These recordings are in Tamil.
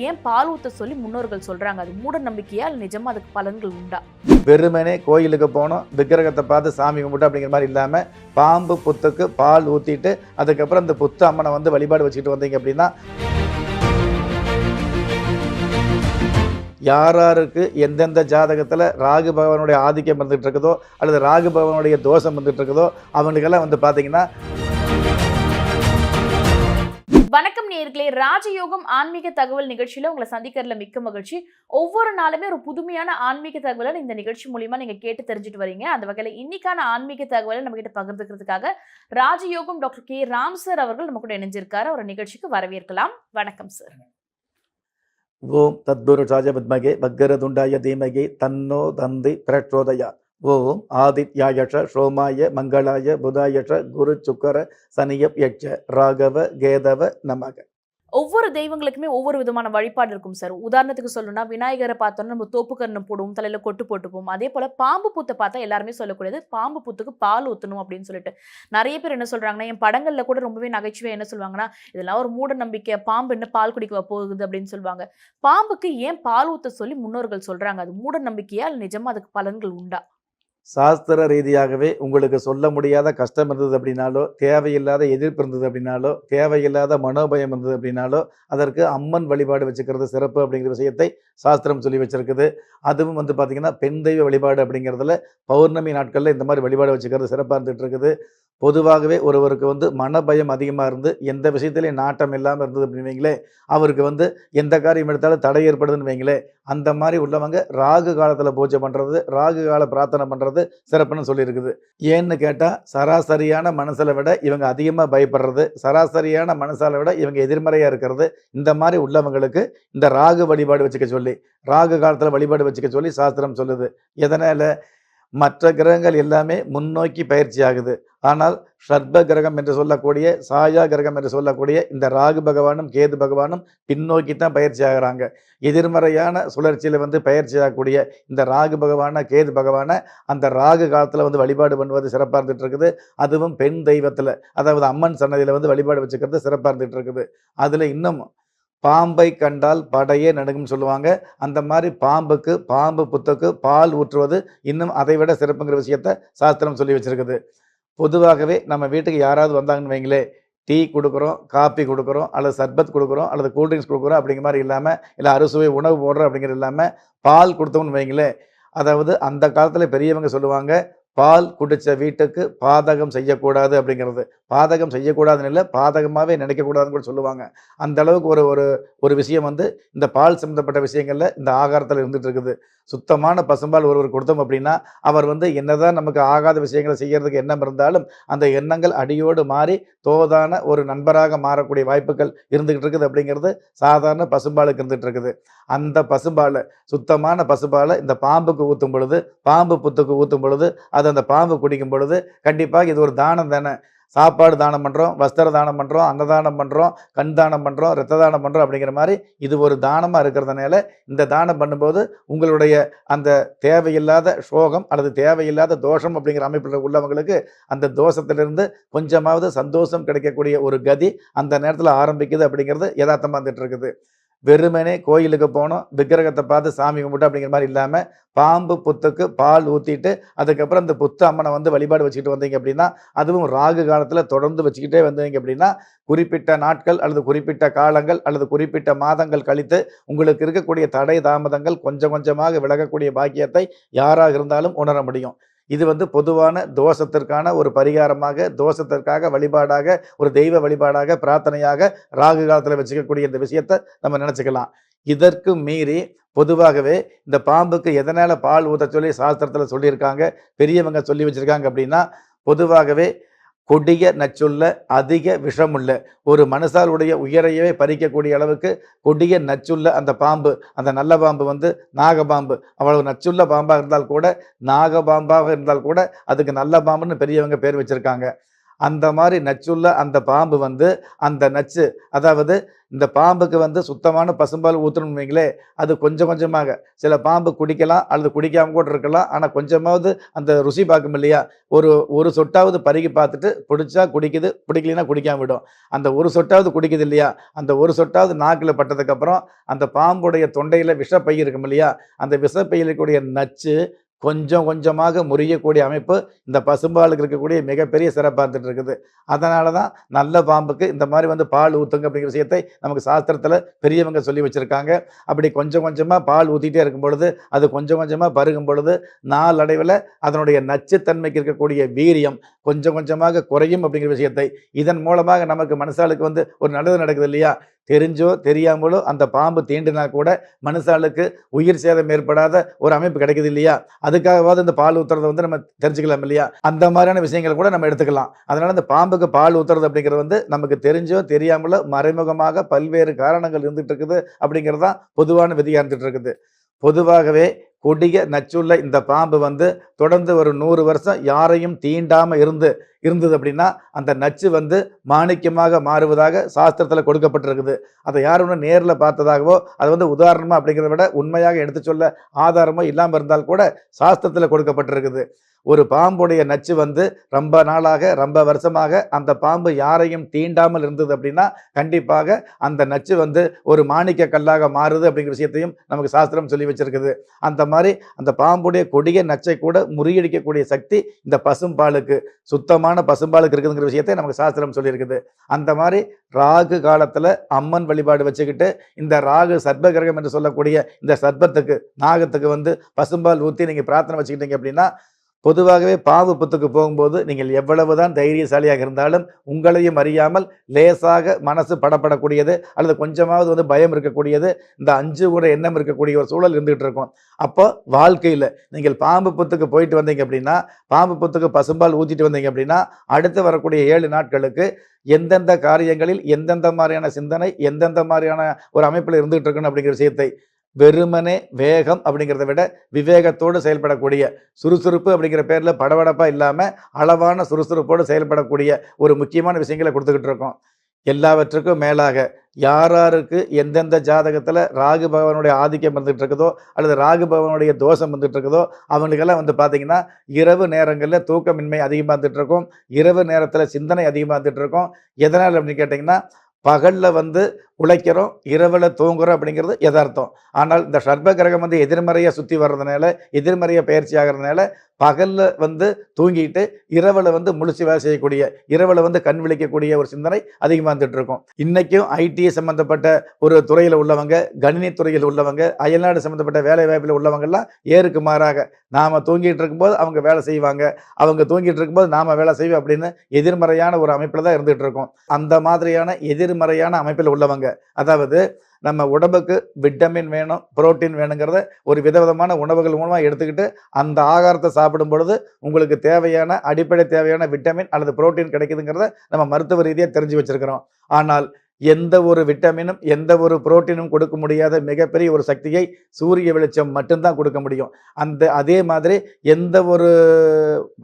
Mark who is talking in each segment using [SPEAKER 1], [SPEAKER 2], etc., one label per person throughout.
[SPEAKER 1] ஏன் பால் ஊத்த சொல்லி முன்னோர்கள் சொல்றாங்க? அது மூட நம்பிக்கையா இல்ல நிஜமா அதுக்கு பலன்கள் உண்டா?
[SPEAKER 2] வெறுமனே கோயிலுக்கு போனோம் விக்கிரகத்தை பார்த்து சாமி கும்பிட்டு அப்படிங்கிற மாதிரி இல்லாமல் பாம்பு புத்துக்கு பால் ஊற்றிட்டு அதுக்கப்புறம் இந்த புத்து அம்மனை வந்து வழிபாடு வச்சுக்கிட்டு வந்தீங்க அப்படின்னா யார் யாருக்கு எந்தெந்த ஜாதகத்தில் ராகு பகவானுடைய ஆதிக்கம் வந்துட்டு இருக்குதோ அல்லது ராகு பகவானுடைய தோஷம் வந்துட்டு இருக்குதோ அவங்களுக்கெல்லாம் வந்து பார்த்தீங்கன்னா
[SPEAKER 1] வணக்கம் நேர்களே. ராஜயோகம் ஆன்மீக தகவல் நிகழ்ச்சியில உங்களை சந்திக்கிறதுல மிக்க மகிழ்ச்சி. ஒவ்வொரு நாளுமே ஒரு புதுமையான ஆன்மீக தகவலை இந்த நிகழ்ச்சி மூலியமா நீங்க கேட்டு தெரிஞ்சுட்டு வரீங்க. அந்த வகையில இன்னைக்கான ஆன்மீக தகவலை நம்ம கிட்ட பகிர்ந்துக்கிறதுக்காக ராஜயோகம் டாக்டர் கே. ராம் சார் அவர்கள் நம்ம கூட இணைஞ்சிருக்காரு. அவர் நிகழ்ச்சிக்கு வரவேற்கலாம். வணக்கம் சார்.
[SPEAKER 2] ஓம் தத்புருஷாய பத்மகே பக்கரதுண்டாய தீமகி தன்னோ தந்தி பிரச்சோதயா. ஓம் ஆதித்யாயஷ சோமாய மங்களாய புதாயஷ குரு சுக்கர சனியப் யட்ச ராகவ கேதவ நமக.
[SPEAKER 1] ஒவ்வொரு தெய்வங்களுக்குமே ஒவ்வொரு விதமான வழிபாடு இருக்கும் சார் உதாரணத்துக்கு சொல்லணும்னா விநாயகரை பார்த்தோம்னா நம்ம தோப்புக்கரணம் போடுவோம் தலையில கொட்டு போட்டுப்போம். அதே போல பாம்பு பூத்தை பார்த்தா எல்லாருமே சொல்லக்கூடியது பாம்பு பூத்துக்கு பால் ஊத்தணும் அப்படின்னு சொல்லிட்டு. நிறைய பேர் என்ன சொல்றாங்கன்னா என் படங்கள்ல கூட ரொம்பவே நகைச்சுவை என்ன சொல்லுவாங்கன்னா இதெல்லாம் ஒரு மூட நம்பிக்கை பாம்பு என்ன பால் குடிக்க போகுது அப்படின்னு சொல்லுவாங்க. பாம்புக்கு ஏன் பால் ஊத்த சொல்லி முன்னோர்கள் சொல்றாங்க? அது மூட நம்பிக்கையா நிஜமா அதுக்கு பலன்கள் உண்டா?
[SPEAKER 2] சாஸ்திர ரீதியாகவே உங்களுக்கு சொல்ல முடியாத கஷ்டம் இருந்தது அப்படின்னாலோ தேவையில்லாத எதிர்ப்பு இருந்தது அப்படின்னாலோ தேவையில்லாத மனோபயம் இருந்தது அப்படின்னாலோ அதற்கு அம்மன் வழிபாடு வச்சுக்கிறது சிறப்பு அப்படிங்கிற விஷயத்தை சாஸ்திரம் சொல்லி வச்சுருக்குது. அதுவும் வந்து பார்த்திங்கன்னா பெண் தெய்வ வழிபாடு அப்படிங்கிறதுல பௌர்ணமி நாட்களில் இந்த மாதிரி வழிபாடு வச்சுக்கிறது சிறப்பாக இருந்துகிட்டு இருக்குது. பொதுவாகவே ஒருவருக்கு வந்து மனபயம் அதிகமாக இருந்து எந்த விஷயத்துலையும் நாட்டம் இல்லாமல் இருந்தது அப்படின்னு வைங்களே அவருக்கு வந்து எந்த காரியம் எடுத்தாலும் தடை ஏற்படுதுன்னு வைங்களே அந்த மாதிரி உள்ளவங்க ராகு காலத்தில் பூஜை பண்ணுறது ராகு கால பிரார்த்தனை பண்ணுறது சிறப்புன்னு சொல்லியிருக்குது. ஏன்னு கேட்டால் சராசரியான மனசில் விட இவங்க அதிகமாக பயப்படுறது சராசரியான மனசால விட இவங்க எதிர்மறையாக இருக்கிறது இந்த மாதிரி உள்ளவங்களுக்கு இந்த ராகு வழிபாடு வச்சுக்க சொல்லி ராகு காலத்தில் வழிபாடு வச்சுக்க சொல்லி சாஸ்திரம் சொல்லுது. எதனால்? மற்ற கிரகங்கள் எல்லாமே முன்னோக்கி பயிற்சி ஆகுது ஆனால் ஷர்ப கிரகம் என்று சொல்லக்கூடிய சாயா கிரகம் என்று சொல்லக்கூடிய இந்த ராகு பகவானும் கேது பகவானும் பின்னோக்கி தான் பயிற்சி ஆகுறாங்க எதிர்மறையான சுழற்சியில் வந்து பயிற்சி ஆகக்கூடிய இந்த ராகு பகவான கேது பகவானை அந்த ராகு காலத்தில் வந்து வழிபாடு பண்ணுவது சிறப்பாக இருந்துட்டு இருக்குது அதுவும் பெண் தெய்வத்தில் அதாவது அம்மன் சன்னதியில் வந்து வழிபாடு வச்சுக்கிறது சிறப்பாக இருந்துட்டு இருக்குது அதில் இன்னும் பாம்பை கண்டால் படையே நடுங்கும்னு சொல்லுவாங்க. அந்த மாதிரி பாம்புக்கு பாம்பு புத்தக்கு பால் ஊற்றுவது இன்னும் அதை விட சிறப்புங்கிற விஷயத்த சாஸ்திரம் சொல்லி வச்சிருக்குது. பொதுவாகவே நம்ம வீட்டுக்கு யாராவது வந்தாங்கன்னு வைங்களே டீ கொடுக்குறோம் காப்பி கொடுக்குறோம் அல்லது சர்பத் கொடுக்குறோம் அல்லது கூல்ட்ரிங்க்ஸ் கொடுக்குறோம் அப்படிங்கிற மாதிரி இல்லாமல் இல்லை அறுசுவை உணவு போடுறோம் அப்படிங்கிறது இல்லாமல் பால் கொடுத்தோம்னு வைங்களேன் அதாவது அந்த காலத்தில் பெரியவங்க சொல்லுவாங்க பால் குடித்த வீட்டுக்கு பாதகம் செய்யக்கூடாது அப்படிங்கிறது. பாதகம் செய்யக்கூடாதுன்னு இல்லை பாதகமாகவே நினைக்கக்கூடாதுன்னு கூட சொல்லுவாங்க. அந்த அளவுக்கு ஒரு ஒரு ஒரு விஷயம் வந்து இந்த பால் சம்மந்தப்பட்ட விஷயங்களில் இந்த ஆகாரத்தில் இருந்துகிட்டு இருக்குது. சுத்தமான பசும்பால் ஒருவர் கொடுத்தோம் அப்படின்னா அவர் வந்து என்னதான் நமக்கு ஆகாத விஷயங்களை செய்யறதுக்கு எண்ணம் இருந்தாலும் அந்த எண்ணங்கள் அடியோடு மாறி தோதான ஒரு நண்பராக மாறக்கூடிய வாய்ப்புகள் இருந்துகிட்டு இருக்குது அப்படிங்கிறது சாதாரண பசும்பாலுக்கு இருந்துகிட்டு இருக்குது. அந்த பசும்பாலை சுத்தமான பசும்பாலை இந்த பாம்புக்கு ஊற்றும் பொழுது பாம்பு புத்துக்கு ஊற்றும் பொழுது அது அந்த பாம்பு குடிக்கும் பொழுது கண்டிப்பாக இது ஒரு தானம் தானே. சாப்பாடு தானம் பண்ணுறோம் வஸ்திர தானம் பண்ணுறோம் அன்னதானம் பண்ணுறோம் கண் தானம் பண்ணுறோம் ரத்த தானம் பண்ணுறோம் அப்படிங்கிற மாதிரி இது ஒரு தானமாக இருக்கிறதுனால இந்த தானம் பண்ணும்போது உங்களுடைய அந்த தேவையில்லாத சோகம் அல்லது தேவையில்லாத தோஷம் அப்படிங்கிற அமைப்பில் உள்ளவங்களுக்கு அந்த தோஷத்திலிருந்து கொஞ்சமாவது சந்தோஷம் கிடைக்கக்கூடிய ஒரு கதி அந்த நேரத்தில் ஆரம்பிக்குது அப்படிங்கிறது யதார்த்தமாக வந்துட்டு இருக்குது. வெறுமனே கோயிலுக்கு போனோம் விக்கிரகத்தை பார்த்து சாமி கும்பிட்டு அப்படிங்கிற மாதிரி இல்லாமல் பாம்பு புத்துக்கு பால் ஊற்றிட்டு அதுக்கப்புறம் இந்த புத்து அம்மனை வந்து வழிபாடு வச்சுக்கிட்டு வந்தீங்க அப்படின்னா அதுவும் ராகு காலத்தில் தொடர்ந்து வச்சுக்கிட்டே வந்தீங்க அப்படின்னா குறிப்பிட்ட நாட்கள் அல்லது குறிப்பிட்ட காலங்கள் அல்லது குறிப்பிட்ட மாதங்கள் கழித்து உங்களுக்கு இருக்கக்கூடிய தடை தாமதங்கள் கொஞ்சம் கொஞ்சமாக விலகக்கூடிய பாக்கியத்தை யாராக இருந்தாலும் உணர முடியும். இது வந்து பொதுவான தோஷத்திற்கான ஒரு பரிகாரமாக தோஷத்திற்காக வழிபாடாக ஒரு தெய்வ வழிபாடாக பிரார்த்தனையாக ராகு காலத்தில் வச்சுக்கக்கூடிய இந்த விஷயத்தை நம்ம நினச்சிக்கலாம். இதற்கு மீறி பொதுவாகவே இந்த பாம்புக்கு எதனால் பால் ஊற்ற சொல்லி சாஸ்திரத்தில் சொல்லியிருக்காங்க பெரியவங்க சொல்லி வச்சுருக்காங்க அப்படின்னா பொதுவாகவே கொடிய நச்சுள்ள அதிக விஷமுள்ள ஒரு மனுஷாலுடைய உயரையவே பறிக்கக்கூடிய அளவுக்கு கொடிய நச்சுள்ள அந்த பாம்பு அந்த நல்ல பாம்பு வந்து நாகபாம்பு அவ்வளவு நச்சுள்ள பாம்பாக இருந்தால் கூட நாகபாம்பாக இருந்தால் கூட அதுக்கு நல்ல பாம்புன்னு பெரியவங்க பேர் வச்சுருக்காங்க. அந்த மாதிரி நச்சுள்ள அந்த பாம்பு வந்து அந்த நச்சு அதாவது இந்த பாம்புக்கு வந்து சுத்தமான பசும்பால் ஊற்றணும்னு வைங்களே அது கொஞ்சம் கொஞ்சமாக. சில பாம்பு குடிக்கலாம் அல்லது குடிக்காமல் கூட இருக்கலாம். ஆனால் கொஞ்சமாவது அந்த ருசி பார்க்கும் இல்லையா? ஒரு ஒரு சொட்டாவது பருகி பார்த்துட்டு பிடிச்சா குடிக்குது பிடிக்கலைன்னா குடிக்காம விடும். அந்த ஒரு சொட்டாவது குடிக்குது இல்லையா? அந்த ஒரு சொட்டாவது நாக்கில் பட்டதுக்கப்புறம் அந்த பாம்புடைய தொண்டையில் விஷப்பை இருக்கும் இல்லையா? அந்த விஷப்பையில் இருக்கக்கூடிய நச்சு கொஞ்சம் கொஞ்சமாக முறியக்கூடிய அமைப்பு இந்த பசும்பாலுக்கு இருக்கக்கூடிய மிகப்பெரிய சிறப்பாக இருந்துட்டு இருக்குது அதனால தான் நல்ல பாம்புக்கு இந்த மாதிரி வந்து பால் ஊற்றுங்க அப்படிங்கிற விஷயத்தை நமக்கு சாஸ்திரத்தில் பெரியவங்க சொல்லி வச்சுருக்காங்க. அப்படி கொஞ்சம் கொஞ்சமாக பால் ஊற்றிட்டே இருக்கும் பொழுது அது கொஞ்சம் கொஞ்சமாக பருகும் பொழுது நாளடைவில் அதனுடைய நச்சுத்தன்மைக்கு இருக்கக்கூடிய வீரியம் கொஞ்சம் கொஞ்சமாக குறையும் அப்படிங்கிற விஷயத்தை இதன் மூலமாக நமக்கு மனசாளுக்கு வந்து ஒரு நல்லது நடக்குது இல்லையா? தெரிஞ்சோ தெரியாமலோ அந்த பாம்பு தீண்டினா கூட மனுஷாளுக்கு உயிர் சேதம் ஏற்படாத ஒரு அமைப்பு கிடைக்குது இல்லையா? அதுக்காகவாவது இந்த பால் ஊத்துறதை வந்து நம்ம தெரிஞ்சுக்கலாம் இல்லையா? அந்த மாதிரியான விஷயங்கள் கூட நம்ம எடுத்துக்கலாம். அதனால இந்த பாம்புக்கு பால் ஊத்துறது அப்படிங்கிறது வந்து நமக்கு தெரிஞ்சோ தெரியாமலோ மறைமுகமாக பல்வேறு காரணங்கள் இருந்துட்டு இருக்குது அப்படிங்கிறது தான் பொதுவான விதியாக இருந்துட்டு இருக்குது. பொதுவாகவே கொடிய நச்சுள்ள இந்த பாம்பு வந்து தொடர்ந்து ஒரு நூறு வருஷம் யாரையும் தீண்டாமல் இருந்து இருந்தது அப்படின்னா அந்த நச்சு வந்து மாணிக்கமாக மாறுவதாக சாஸ்திரத்தில் கொடுக்கப்பட்டிருக்குது. அதை யார் ஒன்று நேரில் பார்த்ததாகவோ அது வந்து உதாரணமாக அப்படிங்கிறத விட உண்மையாக எடுத்து சொல்ல ஆதாரமோ இல்லாமல் இருந்தால் கூட சாஸ்திரத்தில் கொடுக்கப்பட்டிருக்குது. ஒரு பாம்புடைய நச்சு வந்து ரொம்ப நாளாக ரொம்ப வருஷமாக அந்த பாம்பு யாரையும் தீண்டாமல் இருந்தது அப்படின்னா கண்டிப்பாக அந்த நச்சு வந்து ஒரு மாணிக்க கல்லாக மாறுது அப்படிங்கிற விஷயத்தையும் நமக்கு சாஸ்திரம் சொல்லி வச்சிருக்குது. அந்த மாதிரி அந்த பாம்புடைய கொடிய நச்சை கூட முறியடிக்கக்கூடிய சக்தி இந்த பசும்பாலுக்கு சுத்தமான பசும்பாலுக்கு இருக்குதுங்கிற விஷயத்தை நமக்கு சாஸ்திரம் சொல்லியிருக்குது. அந்த மாதிரி ராகு காலத்தில் அம்மன் வழிபாடு வச்சுக்கிட்டு இந்த ராகு சர்ப கிரகம் என்று சொல்லக்கூடிய இந்த சர்பத்துக்கு நாகத்துக்கு வந்து பசும்பால் ஊற்றி நீங்கள் பிரார்த்தனை வச்சுக்கிட்டீங்க அப்படின்னா பொதுவாகவே பாவு புத்துக்கு போகும்போது நீங்கள் எவ்வளவுதான் தைரியசாலியாக இருந்தாலும் உங்களையும் அறியாமல் லேசாக மனசு படப்படக்கூடியது அல்லது கொஞ்சமாவது வந்து பயம் இருக்கக்கூடியது இந்த அஞ்சு கூட எண்ணம் இருக்கக்கூடிய ஒரு சூழல் இருந்துகிட்டு இருக்கும். அப்போ வாழ்க்கையில் நீங்கள் பாம்பு புத்துக்கு போயிட்டு வந்தீங்க அப்படின்னா பாம்பு புத்துக்கு பசும்பால் ஊற்றிட்டு வந்தீங்க அப்படின்னா அடுத்து வரக்கூடிய ஏழு நாட்களுக்கு எந்தெந்த காரியங்களில் எந்தெந்த மாதிரியான சிந்தனை எந்தெந்த மாதிரியான ஒரு அமைப்பில் இருந்துகிட்டு இருக்கணும் அப்படிங்கிற விஷயத்தை வெறுமனே வேகம் அப்படிங்கிறத விட விவேகத்தோடு செயல்படக்கூடிய சுறுசுறுப்பு அப்படிங்கிற பேரில் படபடப்பாக இல்லாமல் அளவான சுறுசுறுப்போடு செயல்படக்கூடிய ஒரு முக்கியமான விஷயங்களை கொடுத்துக்கிட்டு இருக்கோம். எல்லாவற்றுக்கும் மேலாக யாராருக்கு எந்தெந்த ஜாதகத்தில் ராகு பகவானுடைய ஆதிக்கம் வந்துட்டு இருக்குதோ அல்லது ராகு பகவானுடைய தோஷம் வந்துட்டு இருக்குதோ அவங்களுக்கெல்லாம் வந்து பார்த்தீங்கன்னா இரவு நேரங்களில் தூக்கமின்மை அதிகமாக இருந்துகிட்ருக்கும் இருக்கும். இரவு நேரத்தில் சிந்தனை அதிகமாக இருந்துகிட்ருக்கும் இருக்கும். எதனால் அப்படின்னு கேட்டிங்கன்னா பகலில் வந்து உழைக்கிறோம் இரவில் தூங்குறோம் அப்படிங்கிறது யதார்த்தம். ஆனால் இந்த சர்ப கிரகம் வந்து எதிர்மறையாக சுற்றி வர்றதுனால எதிர்மறையாக பயிற்சி ஆகிறதுனால பகலில் வந்து தூங்கிட்டு இரவில் வந்து முழிச்சு வேலை செய்யக்கூடிய இரவில் வந்து கண் விழிக்கக்கூடிய ஒரு சிந்தனை அதிகமாக வந்துட்டு இருக்கும் இன்றைக்கும் ஐடி சம்மந்தப்பட்ட ஒரு துறையில் உள்ளவங்க கணினி துறையில் உள்ளவங்க அயல்நாடு சம்மந்தப்பட்ட வேலை வாய்ப்பில் உள்ளவங்கெல்லாம் ஏருக்கு மாறாக நாம் தூங்கிட்டு இருக்கும்போது அவங்க வேலை செய்வாங்க. அவங்க தூங்கிட்டு இருக்கும்போது நாம் வேலை செய்வோம் அப்படின்னு எதிர்மறையான ஒரு அமைப்பில் தான் இருந்துகிட்டு இருக்கோம் அந்த மாதிரியான எதிர் எதிர்மறையான அமைப்பில் உள்ளவங்க. அதாவது நம்ம உடம்புக்கு விட்டமின் வேணும் புரோட்டீன் வேணுங்கிறத ஒரு விதவிதமான உணவுகள் மூலமாக எடுத்துக்கிட்டு அந்த ஆகாரத்தை சாப்பிடும் பொழுது உங்களுக்கு தேவையான அடிப்படை தேவையான விட்டமின் அல்லது புரோட்டீன் கிடைக்குதுங்கிறத நம்ம மருத்துவ ரீதியாக தெரிஞ்சு வச்சிருக்கிறோம். ஆனால் எந்த ஒரு விட்டமினும் எந்த ஒரு புரோட்டீனும் கொடுக்க முடியாத மிகப்பெரிய ஒரு சக்தியை சூரிய வெளிச்சம் மட்டும்தான் கொடுக்க முடியும். அந்த அதே மாதிரி எந்த ஒரு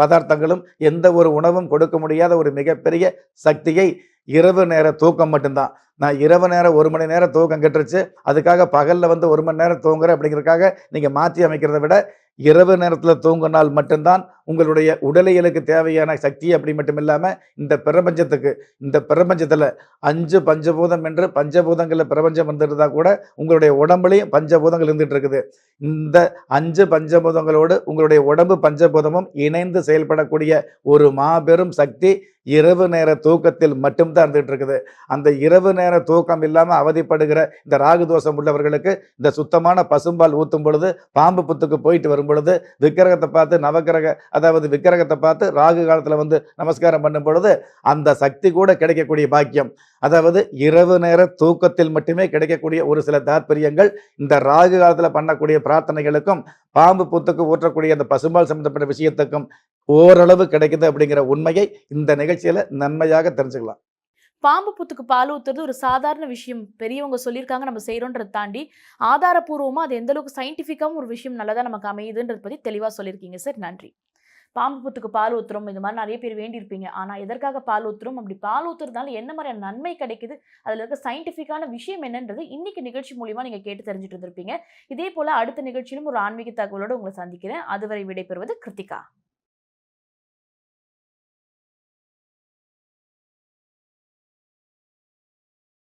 [SPEAKER 2] பதார்த்தங்களும் எந்த ஒரு உணவும் கொடுக்க முடியாத ஒரு மிகப்பெரிய சக்தியை இரவு நேர தூக்கம் மட்டும்தான். நான் இரவு நேரம் ஒரு மணி நேரம் தூக்கம் கெட்டுருச்சு. அதுக்காக பகலில் வந்து ஒரு மணி நேரம் தூங்குறேன் அப்படிங்கிறதுக்காக நீங்கள் மாற்றி அமைக்கிறத விட இரவு நேரத்தில் தூங்கினால் மட்டும்தான் உங்களுடைய உடலியலுக்கு தேவையான சக்தி அப்படி மட்டும் இல்லாமல் இந்த பிரபஞ்சத்துக்கு இந்த பிரபஞ்சத்தில் அஞ்சு பஞ்சபூதம் என்று பஞ்சபூதங்களில் பிரபஞ்சம் வந்துருந்தா கூட உங்களுடைய உடம்புலையும் பஞ்சபூதங்கள் இருந்துட்டு இருக்குது. இந்த அஞ்சு பஞ்சபூதங்களோடு உங்களுடைய உடம்பு பஞ்சபூதமும் இணைந்து செயல்படக்கூடிய ஒரு மாபெரும் சக்தி இரவு நேர தூக்கத்தில் மட்டும்தான் இருந்துகிட்டு இருக்குது. அந்த இரவு நேர தூக்கம் இல்லாமல் அவதிப்படுகிற இந்த ராகு தோஷம் உள்ளவர்களுக்கு இந்த சுத்தமான பசும்பால் ஊற்றும் பொழுது பாம்பு புத்துக்கு போயிட்டு வரும் பொழுது விக்கிரகத்தை பார்த்து நவக்கிரக அதாவது விக்கிரகத்தை பார்த்து ராகு காலத்தில் வந்து நமஸ்காரம் பண்ணும் பொழுது அந்த சக்தி கூட கிடைக்கக்கூடிய பாக்கியம். அதாவது இரவு நேர தூக்கத்தில் மட்டுமே கிடைக்கக்கூடிய ஒரு சில தாற்பயங்கள் இந்த ராகு காலத்தில் பண்ணக்கூடிய பிரார்த்தனைகளுக்கும் பாம்பு புத்துக்கு ஊற்றக்கூடிய அந்த பசும்பால் சம்பந்தப்பட்ட விஷயத்துக்கும் ஓரளவு கிடைக்குது அப்படிங்கிற உண்மையை இந்த நிகழ்ச்சியில் நன்மையாக தெரிஞ்சுக்கலாம்.
[SPEAKER 1] பாம்பு புத்துக்கு பால் ஊத்துறது ஒரு சாதாரண விஷயம். பெரியவங்க சொல்லியிருக்காங்க நம்ம செய்கிறோன்றதை தாண்டி ஆதாரப்பூர்வமாக அது எந்த அளவுக்கு சயின்டிஃபிக்காகவும் ஒரு விஷயம் நல்லதாக நமக்கு அமையுதுன்றது பற்றி தெளிவாக சொல்லியிருக்கீங்க சார். நன்றி. பாம்பு புத்துக்கு பால் ஊத்துறோம் இந்த மாதிரி நிறைய பேர் வேண்டியிருப்பீங்க. ஆனால் எதற்காக பால் ஊத்துறோம்? அப்படி பால் ஊத்துறதுனால என்ன மாதிரியான நன்மை கிடைக்குது? அதில் இருக்க சயின்டிஃபிக்கான விஷயம் என்னன்றது இன்னைக்கு நிகழ்ச்சி மூலிமா நீங்கள் கேட்டு தெரிஞ்சுட்டு இருந்திருப்பீங்க. இதே போல் அடுத்த நிகழ்ச்சியிலும் ஒரு ஆன்மீக தகவலோடு உங்களை சந்திக்கிறேன். அதுவரை விடைபெறுவது கிருத்திகா.